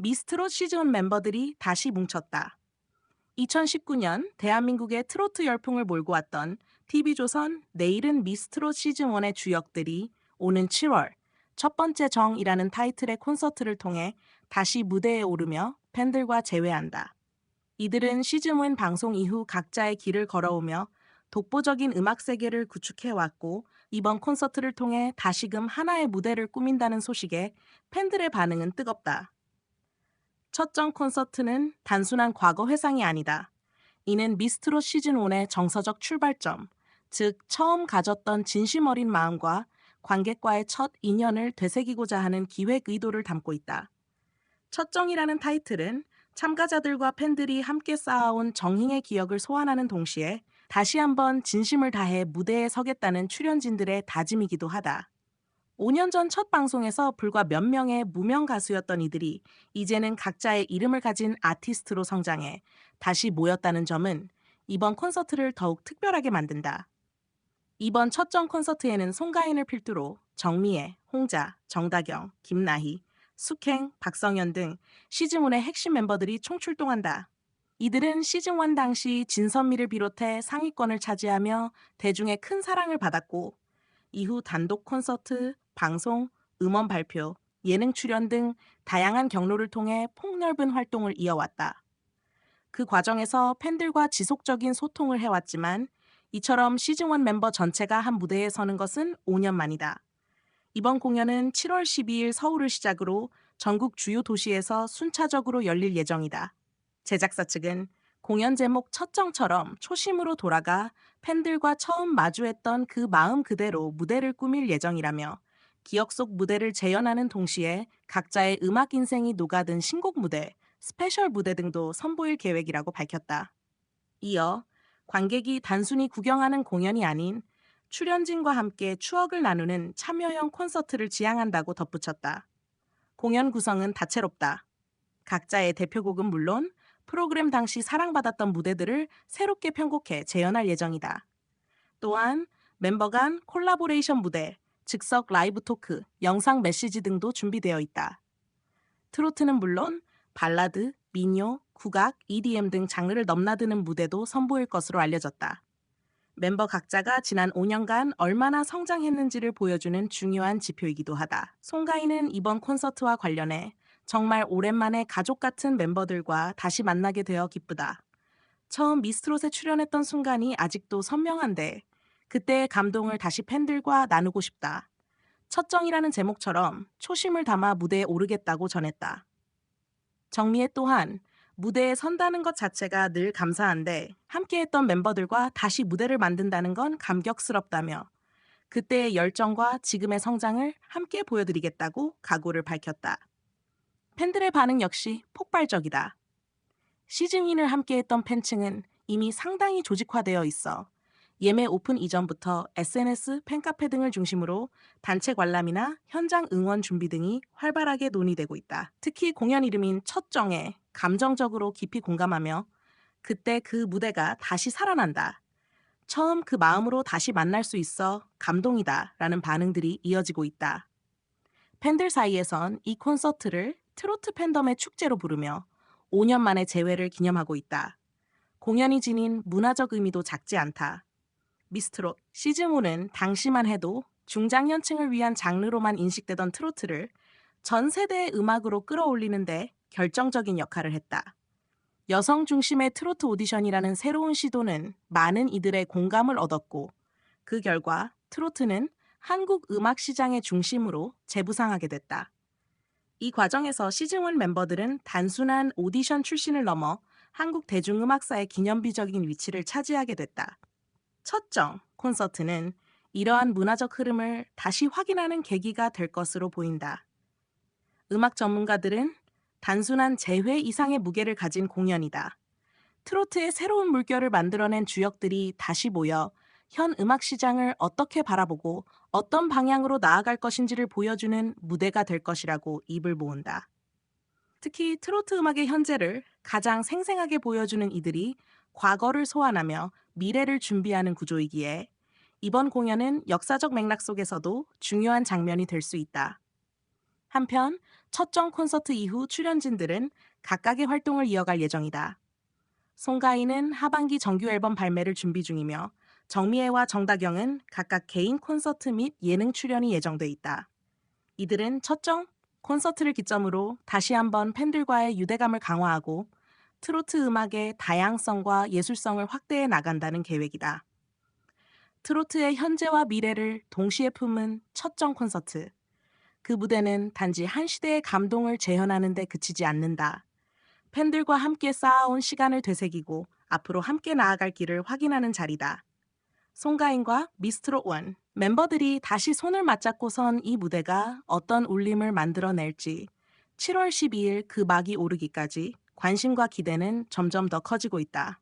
미스트롯 시즌 멤버들이 다시 뭉쳤다. 2019년 대한민국의 트로트 열풍을 몰고 왔던 TV조선 내일은 미스트롯 시즌1의 주역들이 오는 7월 첫 번째 정이라는 타이틀의 콘서트를 통해 다시 무대에 오르며 팬들과 재회한다. 이들은 시즌1 방송 이후 각자의 길을 걸어오며 독보적인 음악 세계를 구축해왔고 이번 콘서트를 통해 다시금 하나의 무대를 꾸민다는 소식에 팬들의 반응은 뜨겁다. 첫정 콘서트는 단순한 과거 회상이 아니다. 이는 미스트롯 시즌1의 정서적 출발점, 즉 처음 가졌던 진심 어린 마음과 관객과의 첫 인연을 되새기고자 하는 기획 의도를 담고 있다. 첫정이라는 타이틀은 참가자들과 팬들이 함께 쌓아온 정희의 기억을 소환하는 동시에 다시 한번 진심을 다해 무대에 서겠다는 출연진들의 다짐이기도 하다. 5년 전 첫 방송에서 불과 몇 명의 무명 가수였던 이들이 이제는 각자의 이름을 가진 아티스트로 성장해 다시 모였다는 점은 이번 콘서트를 더욱 특별하게 만든다. 이번 첫정 콘서트에는 송가인을 필두로 정미애, 홍자, 정다경, 김나희, 숙행, 박성현 등 시즌1의 핵심 멤버들이 총출동한다. 이들은 시즌1 당시 진선미를 비롯해 상위권을 차지하며 대중의 큰 사랑을 받았고 이후 단독 콘서트, 방송, 음원 발표, 예능 출연 등 다양한 경로를 통해 폭넓은 활동을 이어왔다. 그 과정에서 팬들과 지속적인 소통을 해왔지만 이처럼 시즌1 멤버 전체가 한 무대에 서는 것은 5년 만이다. 이번 공연은 7월 12일 서울을 시작으로 전국 주요 도시에서 순차적으로 열릴 예정이다. 제작사 측은 공연 제목 첫정처럼 초심으로 돌아가 팬들과 처음 마주했던 그 마음 그대로 무대를 꾸밀 예정이라며 기억 속 무대를 재현하는 동시에 각자의 음악 인생이 녹아든 신곡 무대, 스페셜 무대 등도 선보일 계획이라고 밝혔다. 이어 관객이 단순히 구경하는 공연이 아닌 출연진과 함께 추억을 나누는 참여형 콘서트를 지향한다고 덧붙였다. 공연 구성은 다채롭다. 각자의 대표곡은 물론 프로그램 당시 사랑받았던 무대들을 새롭게 편곡해 재현할 예정이다. 또한 멤버 간 콜라보레이션 무대, 즉석 라이브 토크, 영상 메시지 등도 준비되어 있다. 트로트는 물론 발라드, 민요, 국악, EDM 등 장르를 넘나드는 무대도 선보일 것으로 알려졌다. 멤버 각자가 지난 5년간 얼마나 성장했는지를 보여주는 중요한 지표이기도 하다. 송가인은 이번 콘서트와 관련해 정말 오랜만에 가족 같은 member들과 다시 만나게 되어 기쁘다. 처음 미스트롯에 출연했던 순간이 아직도 선명한데 그때의 감동을 다시 팬들과 나누고 싶다. 첫정이라는 제목처럼 초심을 담아 무대에 오르겠다고 전했다. 정미애 또한 무대에 선다는 것 자체가 늘 감사한데 함께했던 멤버들과 다시 무대를 만든다는 건 감격스럽다며 그때의 열정과 지금의 성장을 함께 보여드리겠다고 각오를 밝혔다. 팬들의 반응 역시 폭발적이다. 시즌1을 함께했던 팬층은 이미 상당히 조직화되어 있어 예매 오픈 이전부터 SNS, 팬카페 등을 중심으로 단체 관람이나 현장 응원 준비 등이 활발하게 논의되고 있다. 특히 공연 이름인 첫정에 감정적으로 깊이 공감하며 그때 그 무대가 다시 살아난다. 처음 그 마음으로 다시 만날 수 있어 감동이다. 라는 반응들이 이어지고 있다. 팬들 사이에선 이 콘서트를 트로트 팬덤의 축제로 부르며 5년 만의 재회를 기념하고 있다. 공연이 지닌 문화적 의미도 작지 않다. 미스트롯 시즌5는 당시만 해도 중장년층을 위한 장르로만 인식되던 트로트를 전 세대의 음악으로 끌어올리는데 결정적인 역할을 했다. 여성 중심의 트로트 오디션이라는 새로운 시도는 많은 이들의 공감을 얻었고 그 결과 트로트는 한국 음악 시장의 중심으로 재부상하게 됐다. 이 과정에서 시즌1 멤버들은 단순한 오디션 출신을 넘어 한국 대중음악사의 기념비적인 위치를 차지하게 됐다. 첫정 콘서트는 이러한 문화적 흐름을 다시 확인하는 계기가 될 것으로 보인다. 음악 전문가들은 단순한 재회 이상의 무게를 가진 공연이다. 트로트의 새로운 물결을 만들어낸 주역들이 다시 모여 현 음악 시장을 어떻게 바라보고 어떤 방향으로 나아갈 것인지를 보여주는 무대가 될 것이라고 입을 모은다. 특히 트로트 음악의 현재를 가장 생생하게 보여주는 이들이 과거를 소환하며 미래를 준비하는 구조이기에 이번 공연은 역사적 맥락 속에서도 중요한 장면이 될 수 있다. 한편 첫정 콘서트 이후 출연진들은 각각의 활동을 이어갈 예정이다. 송가인은 하반기 정규 앨범 발매를 준비 중이며 정미애와 정다경은 각각 개인 콘서트 및 예능 출연이 예정돼 있다. 이들은 첫정 콘서트를 기점으로 다시 한번 팬들과의 유대감을 강화하고 트로트 음악의 다양성과 예술성을 확대해 나간다는 계획이다. 트로트의 현재와 미래를 동시에 품은 첫정 콘서트. 그 무대는 단지 한 시대의 감동을 재현하는 데 그치지 않는다. 팬들과 함께 쌓아온 시간을 되새기고 앞으로 함께 나아갈 길을 확인하는 자리다. 송가인과 미스트롯 원 멤버들이 다시 손을 맞잡고 선 이 무대가 어떤 울림을 만들어낼지 7월 12일 그 막이 오르기까지 관심과 기대는 점점 더 커지고 있다.